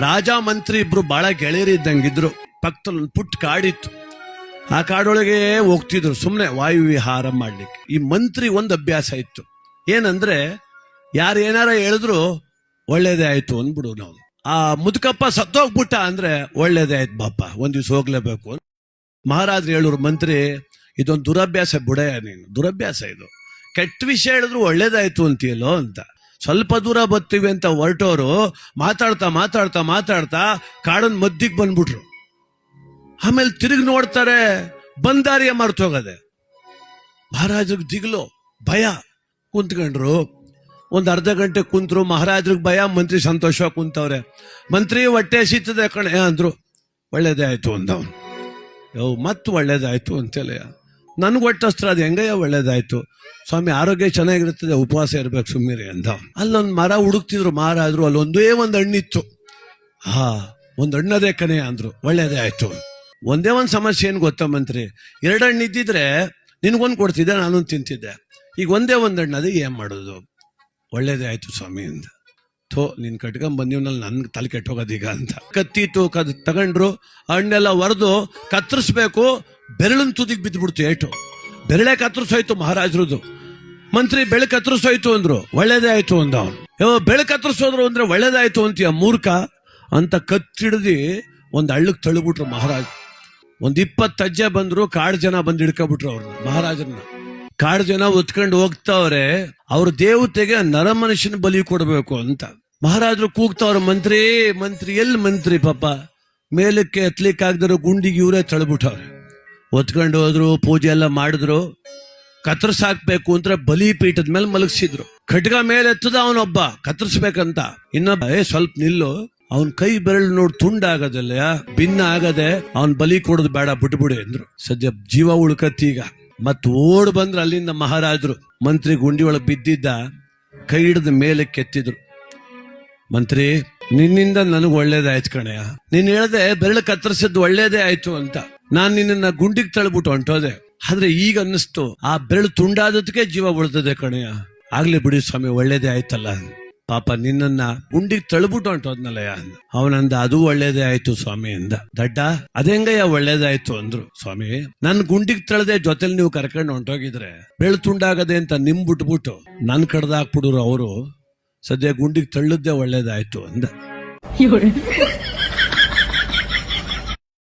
ರಾಜ ಮಂತ್ರಿ ಇಬ್ರು ಬಹಳ ಗೆಳೆಯರಿದ್ದಂಗಿದ್ರು ಪಕ್ಕದಲ್ಲಿ ಪುಟ್ಟ ಕಾಡಿತ್ತು. ಆ ಕಾಡೊಳಗೆ ಹೋಗ್ತಿದ್ರು ಸುಮ್ಮನೆ ವಾಯು ವಿಹಾರ ಮಾಡ್ಲಿಕ್ಕೆ. ಈ ಮಂತ್ರಿ ಒಂದು ಅಭ್ಯಾಸ ಇತ್ತು. ಏನಂದ್ರೆ ಯಾರು ಏನಾರ ಹೇಳಿದ್ರು ಒಳ್ಳೇದೇ ಆಯ್ತು ಅಂದ್ಬಿಡು ನಾವು. ಆ ಮುದುಕಪ್ಪ ಸತ್ತೋಗ್ಬಿಟ್ಟ ಅಂದ್ರೆ ಒಳ್ಳೇದೇ ಆಯ್ತು ಬಾಪ ಒಂದ್ ದಿವ್ಸ ಹೋಗ್ಲೇಬೇಕು ಮಹಾರಾಜರು ಹೇಳೋರು, ಮಂತ್ರಿ, ಇದೊಂದು ದುರಭ್ಯಾಸ ಬುಡಯ ನೀನು. ದುರಭ್ಯಾಸ ಇದು. ಕೆಟ್ಟ ವಿಷಯ ಹೇಳಿದ್ರು ಒಳ್ಳೇದಾಯ್ತು ಅಂತೀಯಲ್ಲೋ ಅಂತ. ಸ್ವಲ್ಪ ದೂರ ಬರ್ತೀವಿ ಅಂತ ಹೊರಟೋರು, ಮಾತಾಡ್ತಾ ಮಾತಾಡ್ತಾ ಮಾತಾಡ್ತಾ ಕಾಡನ್ ಮದ್ದಿಗೆ ಬಂದ್ಬಿಟ್ರು. ಆಮೇಲೆ ತಿರುಗಿ ನೋಡ್ತಾರೆ ಬಂದಾರಿಯ ಮರ್ತೋಗದೆ ಮಹಾರಾಜರಿಗೆ ದಿಗ್ಲು, ಭಯ. ಕುಂತ್ಕೊಂಡ್ರು. ಒಂದು ಅರ್ಧ ಗಂಟೆ ಕುಂತ್ರು, ಮಹಾರಾಜ್ರಿಗೆ ಭಯ, ಮಂತ್ರಿ ಸಂತೋಷ ಕುಂತವ್ರೆ. ಮಂತ್ರಿ ಹೊಟ್ಟೆ ಸೀತದೆ ಕಣೆ ಅಂದ್ರು. ಒಳ್ಳೇದೇ ಆಯ್ತು ಅಂದವನು. ಯೋ ಮತ್ತೆ ಒಳ್ಳೇದಾಯ್ತು ಅಂತೇಳಿ ನನ್ಗೆ ಒಟ್ಟಷ್ಟ್ರ ಅದು ಹೆಂಗಯ್ಯ ಒಳ್ಳೇದಾಯ್ತು. ಸ್ವಾಮಿ, ಆರೋಗ್ಯ ಚೆನ್ನಾಗಿರುತ್ತದೆ, ಉಪವಾಸ ಇರ್ಬೇಕು ಸುಮ್ಮನೆ ಅಂತ. ಅಲ್ಲೊಂದು ಮರ ಹುಡುಕ್ತಿದ್ರು ಮಹಾರಾಜರು ಅಲ್ಲೊಂದೇ ಒಂದು ಹಣ್ಣಿತ್ತು. ಹಾ ಒಂದು ಹಣ್ಣದೇ ಕಣೆ ಅಂದ್ರು. ಒಳ್ಳೇದೇ ಆಯ್ತು. ಒಂದೇ ಒಂದು ಸಮಸ್ಯೆ ಏನು ಗೊತ್ತಾ ಮಂತ್ರಿ? ಎರಡು ಹಣ್ಣು ಇದ್ದಿದ್ರೆ ನಿನಗೊಂದು ಕೊಡ್ತಿದ್ದೆ, ನಾನೊಂದು ತಿಂತಿದ್ದೆ. ಈಗ ಒಂದೇ ಒಂದು ಹಣ್ಣು ಏನ್ ಮಾಡೋದು? ಒಳ್ಳೇದೇ ಆಯ್ತು ಸ್ವಾಮಿ ಅಂತ ಥೋ, ನೀನು ಕಟ್ಕೊಂಡ್ ಬಂದೀವ್ನಲ್ಲಿ ನನ್ ತಲೆ ಕೆಟ್ಟೋಗೋದೀಗ ಅಂತ. ಕತ್ತಿ ತೂಕ ತಗೊಂಡ್ರು, ಹಣ್ಣೆಲ್ಲ ಒರೆದು ಕತ್ತರಿಸ್ಬೇಕು ಬೆರಳಿನ ತುದಿಗೆ ಬಿದ್ದ್ಬಿಡ್ತು ಏಟು. ಬೆರಳೆ ಕತ್ತರಿಸೋಯ್ತು ಮಹಾರಾಜರದು ಮಂತ್ರಿ ಬೆಳೆ ಕತ್ತರಿಸೋಯ್ತು ಅಂದ್ರು. ಒಳ್ಳೇದೇ ಆಯ್ತು ಅಂದ ಅವನು. ಬೆಳೆ ಕತ್ತರಿಸೋದ್ರು ಅಂದ್ರೆ ಒಳ್ಳೇದಾಯ್ತು ಅಂತೀಯ ಮೂರ್ಖ? ಅಂತ ಕತ್ತಿಡ್ದಿ ಒಂದ್ ಹಳ್ಳಕ್ ತಳ್ಳಿಬಿಟ್ರು ಮಹಾರಾಜ. ಒಂದ್ ಇಪ್ಪತ್ತು ಅಜ್ಜೆ ಬಂದ್ರು, ಕಾಡು ಜನ ಬಂದು ಹಿಡ್ಕೊಬಿಟ್ರು ಅವ್ರನ್ನ ಮಹಾರಾಜರನ್ನ ಕಾಡು ಜನ ಒತ್ಕೊಂಡು ಹೋಗ್ತಾವ್ರೆ, ಅವ್ರ ದೇವತೆಗೆ ನರ ಮನುಷ್ಯನ ಬಲಿ ಕೊಡಬೇಕು ಅಂತ. ಮಹಾರಾಜರು ಕೂಗ್ತಾವ್ರ, ಮಂತ್ರಿ ಮಂತ್ರಿ ಎಲ್ಲಿ ಮಂತ್ರಿ ಪಾಪ? ಮೇಲಕ್ಕೆ ಎತ್ಲಿಕ್ಕೆ ಆಗದಿರೋ ಗುಂಡಿಗೆ ಇವರೇ ತಳ್ಬಿಟ್ಟವ್ರೆ ಒತ್ಕೊಂಡು ಹೋದ್ರು, ಪೂಜೆ ಎಲ್ಲ ಮಾಡಿದ್ರು. ಕತ್ತರ್ಸಾಕ್ಬೇಕು ಅಂತ ಬಲಿ ಪೀಠದ ಮೇಲೆ ಮಲಗಿಸಿದ್ರು. ಖಡ್ಗ ಮೇಲೆ ಎತ್ತದ ಅವನೊಬ್ಬ ಕತ್ತರಿಸ್ಬೇಕಂತ ಇನ್ನೊಬ್ಬ, ಏ, ಸ್ವಲ್ಪ ನಿಲ್ಲು. ಅವನ್ ಕೈ ಬೆರಳು ನೋಡಿ ತುಂಡಾಗದಲ್ಲ ಭಿನ್ನ ಆಗದೆ ಅವನ್ ಬಲಿ ಕೊಡೋದು ಬೇಡ, ಬಿಟ್ಬಿಡಿ ಅಂದ್ರು ಸದ್ಯ ಜೀವ ಉಳ್ಕತ್ತೀಗ ಮತ್ ಓಡ್ ಬಂದ್ರ ಅಲ್ಲಿಂದ ಮಹಾರಾಜರು. ಮಂತ್ರಿ ಗುಂಡಿ ಒಳಗೆ ಬಿದ್ದಿದ್ದ, ಕೈ ಹಿಡಿದ ಮೇಲೆ ಕೆತ್ತಿದ್ರು ಮಂತ್ರಿ, ನಿನ್ನಿಂದ ನನಗೆ ಒಳ್ಳೇದಾಯ್ತು ಕಣಯ್ಯ ನೀನ್ ಹೇಳ್ದೆ ಬೆರಳು ಕತ್ತರಿಸಿದ್ದು ಒಳ್ಳೇದೇ ಆಯ್ತು ಅಂತ. ನಾನ್ ನಿನ್ನ ಗುಂಡಿಗೆ ತಳ್ಬಿಟ್ಟು ಹೊಂಟೋದೆ. ಆದ್ರೆ ಈಗ ಅನ್ನಿಸ್ತು, ಆ ಬೆರಳು ತುಂಡಾದದಕ್ಕೆ ಜೀವ ಉಳ್ತದೆ ಕಣಯ್ಯ ಆಗ್ಲಿ ಬಿಡಿ ಸ್ವಾಮಿ, ಒಳ್ಳೇದೇ ಆಯ್ತಲ್ಲ. ಪಾಪ ನಿನ್ನ ಗುಂಡಿಗೆ ತಳ್ಬಿಟ್ಟು ಹೊಂಟೋದ್ನಲ್ಲಯ್ಯ. ಅವನಂದ ಅದು ಒಳ್ಳೇದೇ ಆಯ್ತು ಸ್ವಾಮಿ ಅಂದ. ದಡ್ಡ, ಅದೆಂಗಯ್ಯ ಒಳ್ಳೇದಾಯ್ತು ಅಂದ್ರು. ಸ್ವಾಮಿ, ನನ್ ಗುಂಡಿಗೆ ತಳದೆ ಜೊತೆಲಿ ನೀವು ಕರ್ಕೊಂಡು ಹೊಂಟೋಗಿದ್ರೆ ಬೆಳು ತುಂಡಾಗದೆ ಅಂತ ನಿಮ್ ಬಿಟ್ಬಿಟ್ಟು ನನ್ ಕಡ್ದಾಕ್ಬಿಡುರು ಅವರು, ಸದ್ಯ ಗುಂಡಿಗೆ ತಳ್ಳದ್ದೇ ಒಳ್ಳೇದಾಯ್ತು ಅಂದ.